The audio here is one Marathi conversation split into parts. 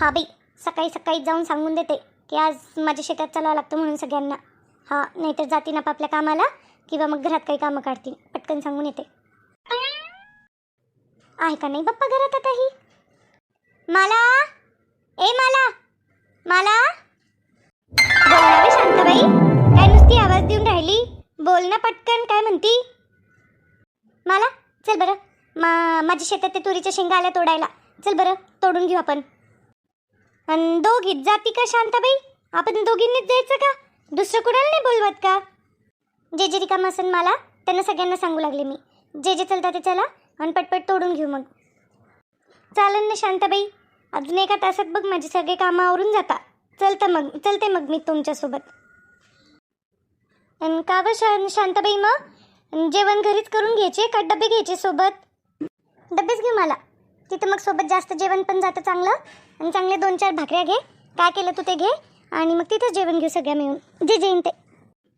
हा बाई सकाळी सकाळी जाऊन सांगून देते की आज माझ्या शेतात चालावं लागतं म्हणून सगळ्यांना. हा नाहीतर जातीन आपापल्या कामाला किंवा मग घरात काही कामं काढतील. पटकन सांगून येते. आहे का नाही बाप्पा घरात आता ही? मला? ए मला? मला? बोल ना शांताबाई. काय नुसती आवाज देऊन राहिली? बोल ना पटकन काय म्हणती? मला चल बरं. मा माझ्या शेतात ते तुरीच्या शेंगा आल्या तोडायला. चल बरं तोडून घेऊ आपण. आणि दोघीच जाती का शांताबाई? आपण दोघींनीच जायचं का? दुसरं कुणाला नाही बोलवत का? जे जे रिकाम असेल मला त्यांना सगळ्यांना सांगू लागले मी. जे जे चलता ते चला आणि पटपट तोडून घेऊ मग. चालेल ना शांताबाई. अजून एका तासात बघ माझे सगळे कामं आवरून जाता चलतं मग चलते मग मी तुमच्यासोबत. आणि का बं शां शांताबाई मग? जेवण घरीच करून घ्यायचे का डबे घ्यायचे सोबत? डबेच घेऊ मला. तिथं मग सोबत जास्त जेवण पण जातं चांगलं. आणि चांगले दोन चार भाकऱ्या घे. काय केलं तू ते घे. आणि मग तिथंच जेवण घेऊ सगळ्या मिळून. जे जेईन ते.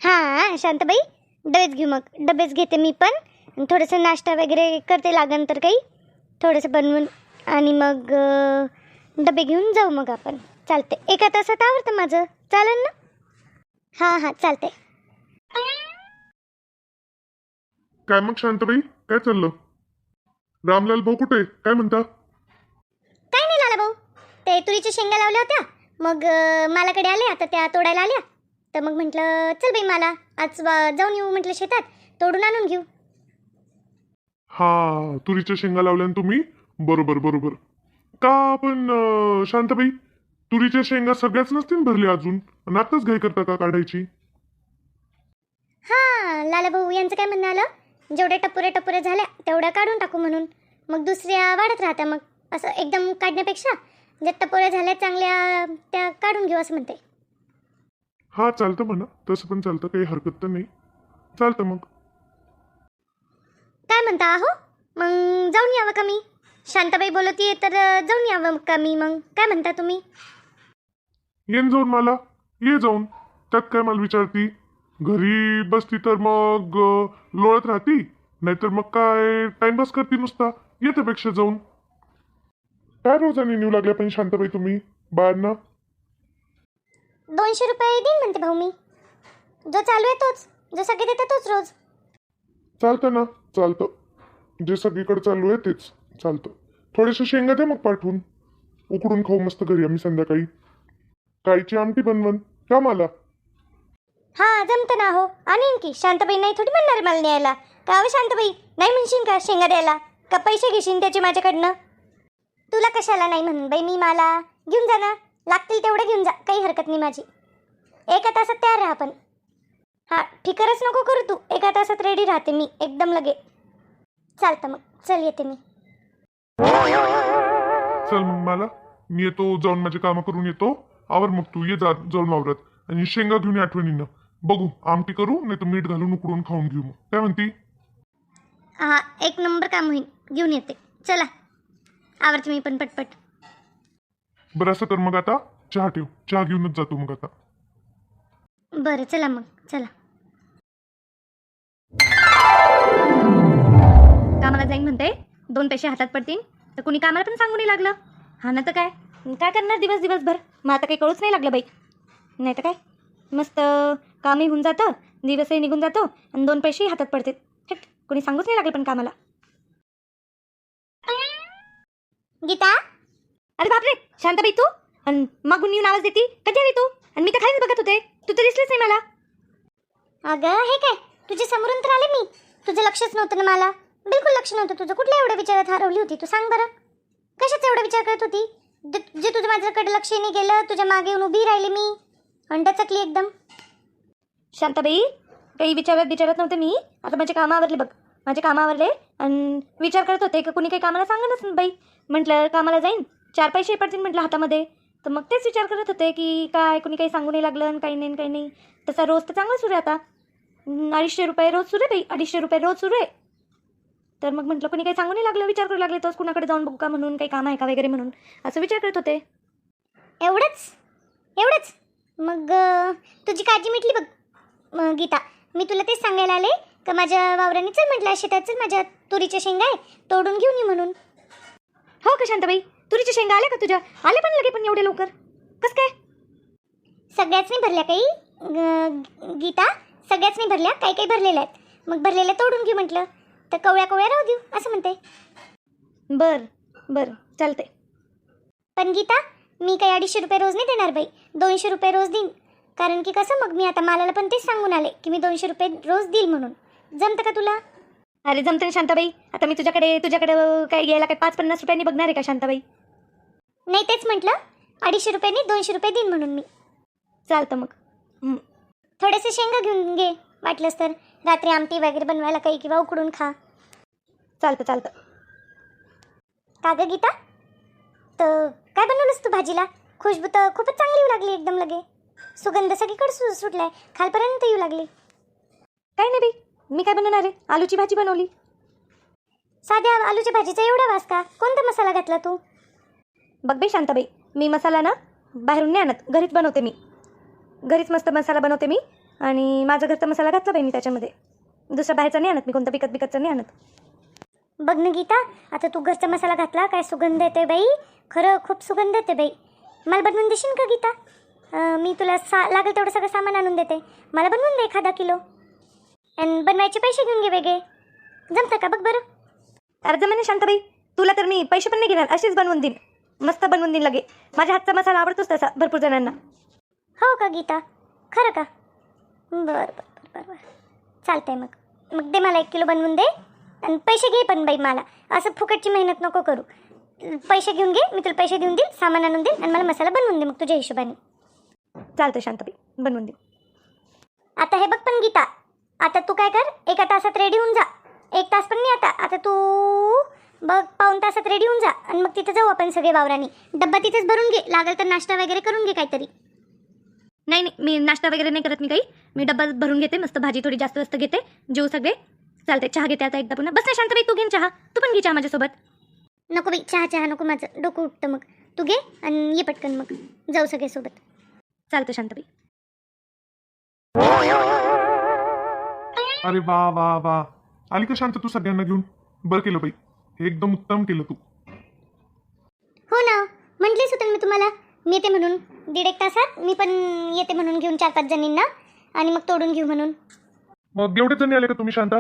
हां शांतबाई डबेच घेऊ मग. डबेच घेते मी पण. आणि थोडंसं नाश्ता वगैरे करते लागन तर काही. थोडंसं बनवून. आणि मग डबे घेऊन जाऊ मग आपण. चालते एका तासात आवडतं माझं. चालेल ना? हां हां चालते काय मग शांतबाई? काय चाललं? रामलाल भाऊ कुठे? काय म्हणता? ते तुरीच्या शेंगा लावल्या होत्या. मग मालाकडे आल्या आता त्या तोडायला आल्या. तर मग म्हटलं चल बाई मला आज जाऊन येऊ म्हटलं शेतात. तोडून आणून घेऊ. हा तुरीच्या शेंगा लावल्या ना तुम्ही? बरोबर बरोबर. का पण अं, शांताबाई तुरीच्या शेंगा सगळ्याच नसतील भरल्या अजून? आताच घाई करता का काढायची? हां लाला भाऊ यांचं काय म्हणणं आलं? जेवढ्या टपुऱ्या टपुऱ्या झाल्या तेवढ्या काढून टाकू म्हणून. मग दुसऱ्या वाढत राहत्या मग असं एकदम काढण्यापेक्षा? ज्या टपोऱ्या झाल्या चांगल्या त्या काढून घेऊ असं म्हणते. हा चालतं म्हणा. तसं पण चालतं काही हरकत तर नाही. चालतं मग. काय म्हणता आहो? मग जाऊन यावं का मी? शांताबाई बोलतीये तर जाऊन यावं का मी मग? काय म्हणता तुम्ही? येन जाऊन मला. ये जाऊन. त्यात काय मला विचारती? घरी बसती तर मग अं, लोळत राहती? नाहीतर मग काय टाइमपास करती नुसता? ये त्यापेक्षा जाऊन. काय रोजाने नेऊ लागल्या पण शांताबाई तुम्ही? बाहेरनं दोनशे रुपये देईन म्हणते भाऊ मी जो चालू आहे तोच. जो सगळे देते तोच रोज. चालतं ना. चालतं. जे सगळीकडे चालू आहे तेच. चालतं. थोडेसे शेंगा दे मग पाठवून. उकडून खाऊ मस्त घरी आम्ही संध्याकाळी. काळीची आमटी बनवण का मला. हा जमतं ना हो. आणीन की. शांताबाई नाही थोडी म्हणणार मला न्यायला. का हवं शांताबाई? नाही म्हणशील का शेंगा द्यायला? का पैसे घेशील त्याचे माझ्याकडनं? तुला कशाला नाही म्हणून बाई मी मला घेऊन जा ना. लागतील तेवढे घेऊन जा काही हरकत नाही माझी. एका तासात तयार राहा पण. हा फिकरच नको करू तू. एका तासात रेडी राहते मी एकदम लगे. चालतं मग. चल येते मी. चल मग मला. मी येतो जाऊन माझे कामं करून येतो. आवर मग तू ये जा जाऊन वावरात. आणि शेंगा घेऊन ये आठवणीनं. बघू आमटी करू नाही तर मीठ घालून उकडून खाऊन घेऊ मग. काय म्हणती? हा एक नंबर काम होईल. घेऊन येते. चला. आवडते मी पण पटपट. बरं असं कर मग आता. चहा ठेव. चहा घेऊनच जातो मग आता. बरं चला मग. चला. कामाला जाईन म्हणते. दोन पैसे हातात पडतील. तर कुणी कामाला पण सांगू नाही लागलं. हा ना तर काय? काय करणार दिवस दिवसभर? मग आता काही कळूच नाही लागलं बाई. नाही तर काय? मस्त कामही होऊन जातं दिवसही निघून जातो आणि दोन पैसेही हातात पडतात हेट कोणी सांगूच नाही लागलं पण कामाला. गीता? अरे बापरे शांताबाई तू? आणि मागून येऊन आवाज देती? कधी आली तू? आणि मी तर खालीच बघत होते. तू तर दिसलीच नाही मला. अगं हे काय? तुझ्या समोरून तर आले मी. तुझं लक्षच नव्हतं ना मला. बिलकुल लक्ष नव्हतं तुझं. कुठल्या एवढ्या विचारात हरवली होती तू? सांग बरं. कशाचा एवढा विचार करत होती? जे तुझं माझ्याकडे लक्ष नाही गेलं तुझ्या मागे येऊन उभी राहिली मी. अंडा चकली एकदम. शांताबाई काही विचारत विचारत नव्हते मी. आता माझे कामं आवरले बघ. माझे कामावरले आणि विचार करत होते की कुणी काही कामाला सांगणच नाही बाई. म्हटलं कामाला जाईन. चार पैसे पडतील म्हटलं हातामध्ये. तर मग तेच विचार करत होते की काय कुणी काही सांगू नाही लागलं आणि काही नाही आणि काही नाही. तसा रोज तर चांगला सुरू आहे आता. अडीचशे रुपये रोज सुरू आहे बाई. अडीचशे रुपये रोज सुरू आहे. तर मग म्हटलं कुणी काही सांगू नाही लागलं विचार करू लागले तोच कुणाकडे जाऊन बघू का म्हणून काही काम आहे का वगैरे म्हणून. असं विचार करत होते. एवढंच? एवढंच? मग तुझी काळजी मिटली बघ. मग गीता मी तुला तेच सांगायला आले का माझ्या वावराने चल म्हटलं शेतात चल माझ्या तुरीच्या शेंगा आहे तोडून घेऊन ये म्हणून. हो का शांताबाई? तुरीच्या शेंगा आल्या का तुझ्या? आले पण लगे पण एवढे लवकर? कस काय? सगळ्याच नाही भरल्या काही गीता सगळ्याच नाही भरल्या काही काही भरलेल्या आहेत. मग भरलेल्या तोडून घेऊ म्हटलं तर कवळ्या कवळ्या राहू देऊ असं म्हणते बर बर चालतंय. पण गीता मी काही अडीचशे रुपये रोज नाही देणार बाई दोनशे रुपये रोज देईन. कारण की कसं मग मी आता मालाला पण तेच सांगून आले की मी दोनशे रुपये रोज देईल म्हणून. जमतं का तुला? अरे जमतं ना शांताबाई. आता मी तुझ्याकडे तुझ्याकडे काय यायला काय पाच पन्नास रुपयांनी बघणार आहे का शांताबाई? नाही तेच म्हटलं. अडीचशे रुपयांनी दोनशे रुपये देईन म्हणून मी. चालतं मग. हं, थोडेसे शेंगा घेऊन घे वाटलंस तर. रात्री आमटी वगैरे बनवायला काही किंवा उकडून खा. चालतं चालतं. का गं गीता? तर काय बनवलंस तू भाजीला? खुशबू तर खूपच चांगली येऊ लागली एकदम लगे. सुगंध सगळीकडे सु सुटलाय. खालपर्यंत येऊ लागली. काय नाही बाई. मी काय बनवणार आहे? आलूची भाजी बनवली. साध्या आलूच्या भाजीचा एवढा वास का? कोणता मसाला घातला तू? बघ बाई शांताबाई मी मसाला ना बाहेरून नाही आणत घरीच बनवते मी. घरीच मस्त मसाला बनवते मी आणि माझा घरचा मसाला घातला बाई मी त्याच्यामध्ये. दुसरा बाहेरचा नाही आणत मी कोणता पिकत विकतचा नाही आणत. बघ ना गीता आता तू घरचा मसाला घातला काय सुगंध येते बाई? खरं खूप सुगंध येते बाई. मला बनवून देशील का गीता? मी तुला सा लागेल तेवढं सगळं सामान आणून देते. मला बनवून दे एखादा किलो. आणि बनवायचे पैसे घेऊन घे वेगळे. जमतं का? बघ बरं. अरे जमाने शांताबाई. तुला तर मी पैसे पण नाही घेणार अशीच बनवून देईन. मस्त बनवून देईन लगे. माझ्या हातचा मसाला आवडतोच तसा भरपूर जणांना. हो का गीता? खरं का? बरं बरं बरं बरं बरं. चालतंय मग. मग दे मला एक किलो बनवून दे. आणि पैसे घे पण बाई मला. असं फुकटची मेहनत नको करू. पैसे घेऊन घे मी तुला पैसे देऊन देईन सामान आणून देईन आणि मला मसाला बनवून दे मग तुझ्या हिशोबाने. चालतं शांताबाई बनवून देईन. आता हे बघ पण गीता आता तू काय कर? एका तासात रेडी होऊन जा. एक तास पण नाही आता. आता तू बघ पाऊन तासात रेडी होऊन जा. आणि मग तिथे जाऊ आपण सगळे वावरानी. डब्बा तिथेच भरून घे. लागेल तर नाश्ता वगैरे करून घे काहीतरी. नाही नाही. मी नाश्ता वगैरे नाही करत मी काही. मी डब्बा भरून घेते. मस्त भाजी थोडी जास्त जास्त घेते. जेऊ सगळे. चालते चहा घेते आता एकदा पुन्हा. बस ना शांताबाई तू घेन चहा. तू पण घे चहा माझ्यासोबत. नको बाई. चहा चहा नको माझं. डोकं उठतं मग. तू घे आणि ये पटकन मग. जाऊ सगळे सोबत. चालतं शांताबाई. अरे वा वा वा. आली का शांत तू सगळ्यांना घेऊन? बरं केलं बाई. एकदम उत्तम केलं तू. हो ना. म्हटलेच होतं मी तुम्हाला. मी येते म्हणून. दीड एक तासात. मी पण येते म्हणून घेऊन चार पाच जणींना. आणि मग तोडून घेऊ म्हणून. मग एवढे जणी आले का तुम्ही शांता?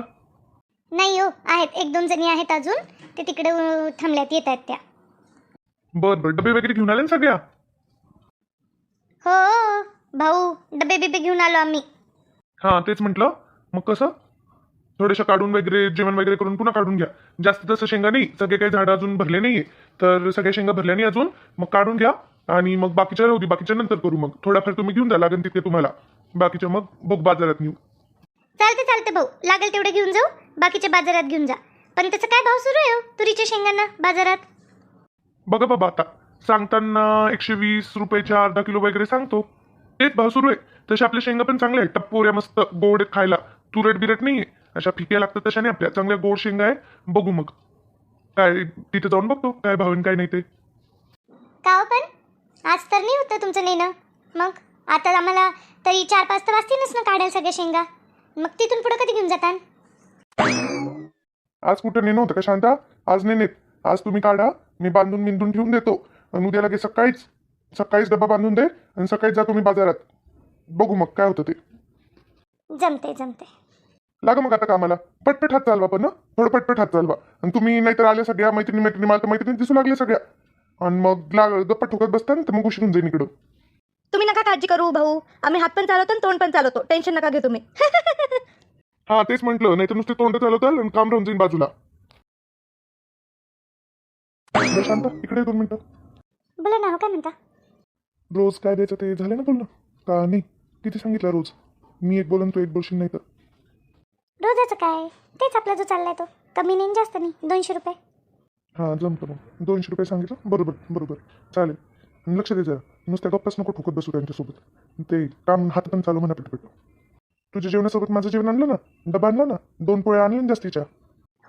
नाही हो. आहेत. एक दोन जणी आहेत अजून. ते तिकडे अं, थांबल्यात येत आहेत त्या. बर बर. डबे वगैरे घेऊन आले ना सगळ्या? हो भाऊ डबे बिबे घेऊन आलो आम्ही. हा तेच म्हटलं. मग कसं? थोडेशा काढून वगैरे जेवण वगैरे करून पुन्हा काढून घ्या. जास्त तसं शेंगा नाही. सगळे काही झाडं अजून भरले नाहीये. तर सगळ्या शेंगा भरल्या नाही अजून. मग काढून घ्या आणि मग बाकीच्या राहू दे. बाकीच्या नंतर करू मग. थोडाफार तुम्ही घेऊन जा लागेल तिथे तुम्हाला. बाकीच्या मग बघ बाजारात नेऊ. चालते चालते भाऊ. लागेल तेवढे घेऊन जाऊ. बाकीच्या बाजारात घेऊन जा. पण त्याचा काय भाव सुरू आहे हो? तुरीच्या शेंगांना बाजारात? बघा बाबा आता. सांगताना एकशे वीस रुपयाच्या अर्धा किलो वगैरे सांगतो. तेच भाव सुरू आहे. तसे आपल्या शेंगा पण चांगल्या आहेत. टप्पोऱ्या मस्त गोड आहेत खायला. तुरट बिरट नाही अशा फिक्या लागतात तशा नाही. आपल्या चांगल्या गोड शेंगा आहे बघू मग. काय तिथे जाऊन बघतो. काय भाव आहे, काय नाही ते. का हो पण? आज तर नाही होतं तुमचं नेणं. मग? आता आम्हाला तरी चार पाच तर वाजतीलच ना काढायला सगळ्या शेंगा. मग तिथून पुढं कधी घेऊन जातान? आज कुठं नेणं होतं का शांता? आज नाही नेत. आज तुम्ही काढा. मी बांधून बिंदून ठेवून देतो. आणि उद्या लगेच सकाळीच सकाळीच डबा बांधून दे. आणि सकाळीच जा तुम्ही बाजारात. बघू मग काय होतं ते. जमते जमते लागा मग आता कामाला. पटपट हात चालवा पण ना थोडं पटपट हात चालवा. आणि तुम्ही नाहीतर आल्या सगळ्या मैत्रिणी मैत्रिणी मला तर मैत्रिणी दिसू लागल्या सगळ्या. आणि मग लाग गप्पा ठोकत बसता ना तर मग उशीरून जाईन इकडं तुम्ही नका काळजी करू भाऊ. आम्ही हात पण चालवतो आणि तोंड पण चालवतो. टेन्शन नका घेऊ तुम्ही. हा तेच म्हटलं. नाही तर नुसते तोंड चालवताल आणि काम राहून जाईन बाजूला. बरं, शांत. इकडे ये दोन मिनिटं. बोला ना हो काय म्हणता? रोज काय द्यायचं ते झालं ना बोलणं? का नाही? किती सांगितलं रोज? मी एक बोलन तू एक बोलशील नाही तर. रोजाचं काय? तेच आपला जो चाललाय तो. कमी नाही जास्त नाही. दोनशे रुपये. हां जमतं मग. दोनशे रुपये सांगितलं? बरोबर बरोबर. चालेल. आणि लक्ष दे जरा. नुसत्या गप्पाच नको ठोकत बसू त्यांच्यासोबत. ते काम हात पण चालू म्हणा पटपट. तुझ्या जेवणासोबत माझं जेवण आणलं ना? डबा आणला ना? दोन पोळ्या आणल्या ना जास्तीच्या.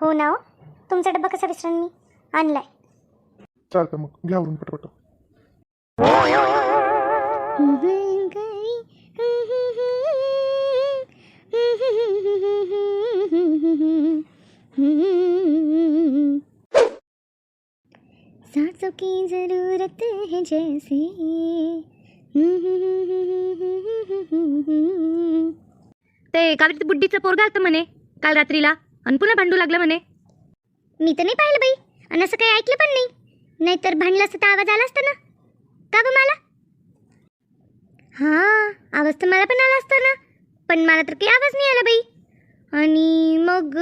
हो ना हो. तुमचा डब्बा कसा विसरून मी? आणलाय. चालतं मग. घ्यावरून पटपट. सांसों की जरूरत है जैसे। ते कावेरी बुड्डीचं पोरगा आलतं म्हणे काल रात्रीला आणि पुन्हा भांडू लागलं म्हणे. मी तर नाही पाहिलं बाई आणि असं काही ऐकलं पण नाही. नाहीतर भांडलं असतं तर आवाज आला असता ना. का बं मला? हां आवाज तर मला पण आला असता ना. पण मला तर काही आवाज नाही आला बाई. आणि मग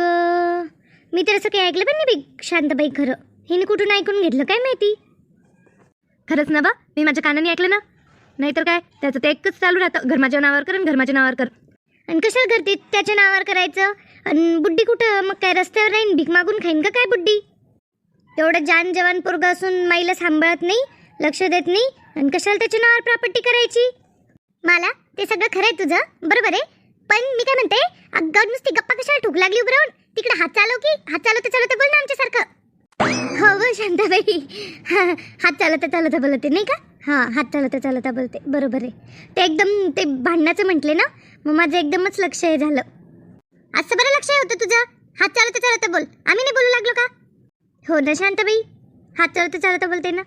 मी तर असं काही ऐकलं पण नाही बाई शांतबाई खरं. हिने कुठून ऐकून घेतलं काय माहिती? खरंच ना बा मी माझ्या कानाने ऐकलं ना. नाहीतर काय त्याचं ते एकच चालू राहतं घर माझ्या नावावर कर आणि घर माझ्या नावावर कर. आणि कशाला करते? त्याच्या नावावर करायचं? आणि बुड्डी कुठं? मग काय रस्त्यावर राहीन भीक मागून खाईन का काय बुड्डी तेवढं जान जवान पोरगा असून माईला सांभाळत नाही लक्ष देत नाही आणि कशाला त्याच्या नावावर प्रॉपर्टी करायची? मला ते सगळं खरं आहे तुझं बरोबर आहे? पण मी काय म्हणते अगं नुसती गप्पा कशाला ठोक लागली उभं राहून तिकडे हात चालव की हात चालवते चालवते बोल ना आमच्यासारखं. हो ग शांताबाई. हा, हात चालवता चालवता बोलते नाही का? हां हात चालवता चालवता बोलते. बरोबर आहे. ते एकदम ते भांडणाचं म्हटले ना मग माझं एकदमच लक्ष हे झालं. असं बरं लक्ष होतं तुझं. हात चालवता चालवता बोल. आम्ही नाही बोलू लागलो का? हो ना शांताबाई. हात चालवता चालवता बोलते ना.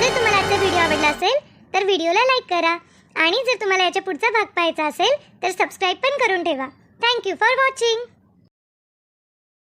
जर तुम्हाला आजचा व्हिडिओ आवडला असेल तर व्हिडिओला लाईक करा. आणि जर तुम्हाला याच्या पुढचा भाग पाहायचा असेल तर सबस्क्राईब पण करून ठेवा. Thank you for watching